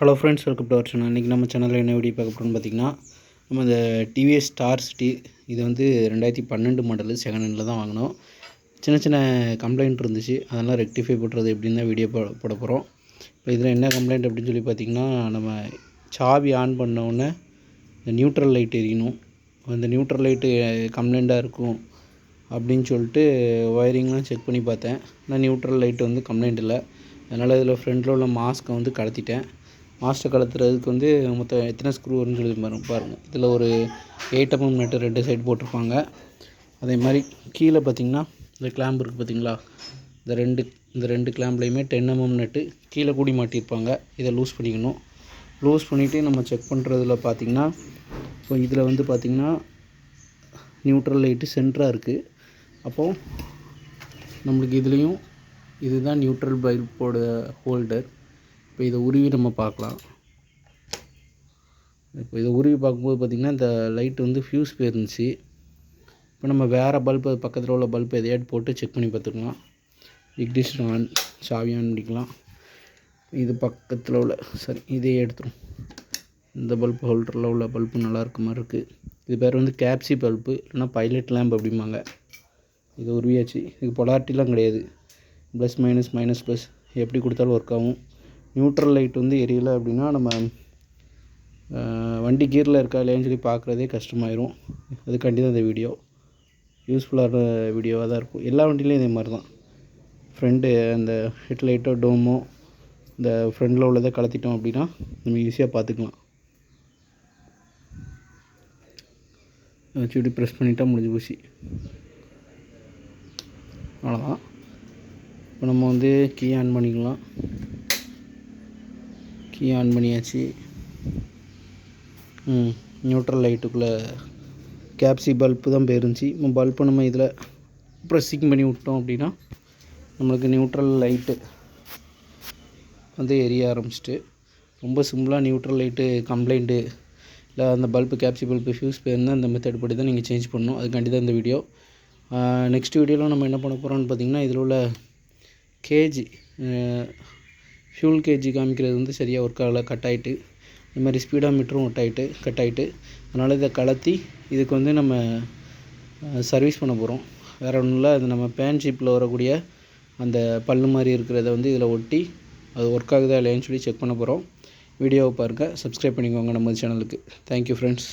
Hello friends welcome to our channel இன்றைக்கி நம்ம சேனலில் என்ன வீடியோ பார்க்க போகிறோம்னு பார்த்திங்கன்னா நம்ம இந்த டிவிஎஸ் ஸ்டார் சிட்டி இது வந்து ரெண்டாயிரத்தி பன்னெண்டு மாடலு செகண்ட் ஹேண்டில் தான் வாங்கினோம். சின்ன சின்ன கம்ப்ளைண்ட் இருந்துச்சு. அதெல்லாம் ரெக்டிஃபை பண்ணுறது எப்படின்னு தான் வீடியோ போட போகிறோம் இப்போ இதில் என்ன கம்ப்ளைண்ட் அப்படின்னு சொல்லி பார்த்தீங்கன்னா நம்ம சாவி ஆன் பண்ண உடனே இந்த நியூட்ரல் லைட் எரியணும். அந்த நியூட்ரல் லைட்டு கம்ப்ளைண்ட்டாக இருக்கும் அப்படின்னு சொல்லிட்டு ஒயரிங்லாம் செக் பண்ணி பார்த்தேன். ஆனால் நியூட்ரல் லைட் வந்து கம்ப்ளைண்ட் இல்லை. அதனால் இதில் ஃப்ரண்ட்டில் உள்ள மாஸ்க்கை வந்து கடத்திட்டேன். மாஸ்டர் கலத்துறதுக்கு வந்து மொத்தம் எத்தனை ஸ்க்ரூ வரும்னு சொல்லி பாருங்க. பாருங்கள் இதில் ஒரு எயிட் எம்எம் நட்டு ரெண்டு சைடு போட்டிருப்பாங்க. அதே மாதிரி கீழே பார்த்தீங்கன்னா இந்த கிளாம்ப் இருக்குது பார்த்தீங்களா இந்த ரெண்டு இந்த ரெண்டு கிளாம்ப்லேயுமே டென் எம்எம் நட்டு கீழே கூடி மாட்டியிருப்பாங்க. இதை லூஸ் பண்ணிக்கணும். லூஸ் பண்ணிவிட்டு நம்ம செக் பண்ணுறதுல பார்த்தீங்கன்னா இப்போ இதில் வந்து பார்த்திங்கன்னா நியூட்ரல் லைட்டு சென்டராக இருக்குது அப்போது நம்மளுக்கு இதுலேயும் இதுதான் நியூட்ரல் பல்போட ஹோல்டர் இப்போ இதை உருவி நம்ம பார்க்கலாம். இப்போ இதை உருவி பார்க்கும்போது பார்த்திங்கன்னா இந்த லைட் வந்து ஃப்யூஸ் போயிருந்துச்சு. இப்போ நம்ம வேறு பல்பு பக்கத்தில் உள்ள பல்ப் எதையாட்டு போட்டு செக் பண்ணி பார்த்துக்கலாம். இக்னிஷன் ஆன் சாவி ஆன் பண்ணிக்கலாம் இது பக்கத்தில் உள்ள சரி இதையே எடுத்துரும். இந்த பல்ப் ஹோல்டரில் உள்ள பல்பு நல்லா இருக்க மாதிரி இருக்குது இது பேர் வந்து கேப்சி பல்பு இல்லைனா பைலட் லேம்ப் அப்படிம்பாங்க. இது உருவியாச்சு. இது பொலாரிட்டிலாம் கிடையாது. Plus minus minus plus. எப்படி கொடுத்தாலும் ஒர்க் ஆகும். நியூட்ரல் லைட் வந்து எரியலை அப்படின்னா நம்ம வண்டி கீரில் இருக்கா இல்லையான்னு சொல்லி பார்க்குறதே கஷ்டமாயிரும். அதுக்காண்டி தான் இந்த வீடியோ யூஸ்ஃபுல்லான வீடியோவாக தான் இருக்கும். எல்லா வண்டிலையும் இதே மாதிரி தான் ஃப்ரண்ட்டு அந்த ஹெட்லைட்டோ டோமோ இந்த ஃப்ரண்டில் உள்ளதை கலத்திட்டோம் அப்படின்னா நம்ம ஈஸியாக பார்த்துக்கலாம். வச்சு இப்படி ப்ரெஸ் பண்ணிட்டா முடிஞ்சு போச்சு. அவ்வளோதான் இப்போ நம்ம வந்து கீ ஆன் பண்ணிக்கலாம். கீ ஆன் பண்ணியாச்சு. ம் நியூட்ரல் லைட்டுக்குள்ளே கேப்சி பல்ப்பு தான் போயிருந்துச்சு. நம்ம பல்பை நம்ம இதில் ப்ரெஸ்ஸிங் பண்ணி விட்டோம் அப்படின்னா நம்மளுக்கு நியூட்ரல் லைட்டு வந்து எரிய ஆரம்பிச்சிட்டு ரொம்ப சிம்பிளாக நியூட்ரல் லைட்டு கம்ப்ளைண்ட்டு இல்லை அந்த பல்பு கேப்சி பல்பு ஃபியூஸ் போயிருந்தால் அந்த மெத்தட் படி தான் நீங்கள் சேஞ்ச் பண்ணணும். அதுக்காண்டி தான் இந்த வீடியோ நெக்ஸ்ட் வீடியோவில் நம்ம என்ன பண்ண போகிறோம்னு பார்த்தீங்கன்னா இதில் உள்ள கேஜி ஃபியூல் கேஜி காமிக்கிறது வந்து சரியாக ஒர்க் ஆகலை கட் ஆகிட்டு இந்த மாதிரி ஸ்பீடாக மீட்டரும் ஒட் ஆகிட்டு கட் ஆகிட்டு அதனால் இதை கலத்தி இதுக்கு வந்து நம்ம சர்வீஸ் பண்ண போகிறோம் வேறு ஒன்றும் இல்லை அது நம்ம பேன் ஷிப்பில் வரக்கூடிய அந்த பல்லு மாதிரி இருக்கிறத வந்து இதில் ஒட்டி அது ஒர்க் ஆகுதா இல்லையான்னு சொல்லி செக் பண்ண போகிறோம் வீடியோவை பாருங்கள் சப்ஸ்கிரைப் பண்ணிக்கோங்க நம்ம சேனலுக்கு தேங்க்யூ ஃப்ரெண்ட்ஸ்